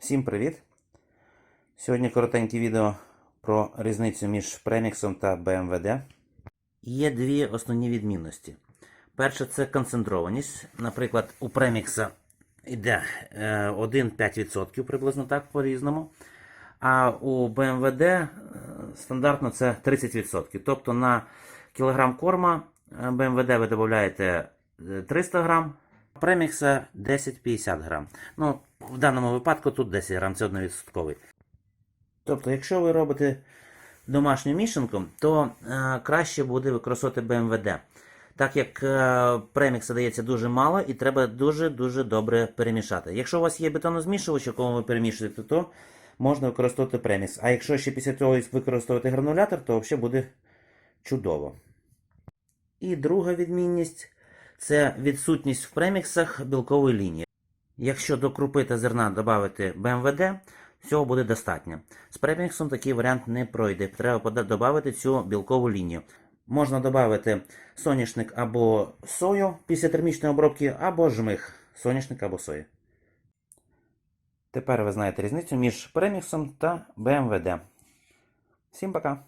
Всім привіт! Сьогодні коротеньке відео про різницю між преміксом та BMWD. Є дві основні відмінності. Перше це концентрованість. Наприклад, у премікса йде е, 1-5% приблизно так по-різному. А у BMWD е, стандартно це 30%. Тобто на кілограм корма е, BMWD ви додаєте е, 300 грам, премікса 10-50 грам. Ну, в даному випадку тут 10 грам, це 1%. Тобто, якщо ви робите домашню мішанку, то е, краще буде використовувати BMWD. Так як е, премікса дається дуже мало і треба дуже-дуже добре перемішати. Якщо у вас є бетонозмішувач, якому ви перемішуєте, то можна використовувати премікс. А якщо ще після цього використовувати гранулятор, то взагалі буде чудово. І друга відмінність це відсутність в преміксах білкової лінії. Якщо до крупи та зерна додати БМВД, цього буде достатньо. З преміксом такий варіант не пройде. Треба додати цю білкову лінію. Можна додати соняшник або сою після термічної обробки, або жмих соняшник або сої. Тепер ви знаєте різницю між преміксом та БМВД. Всім пока!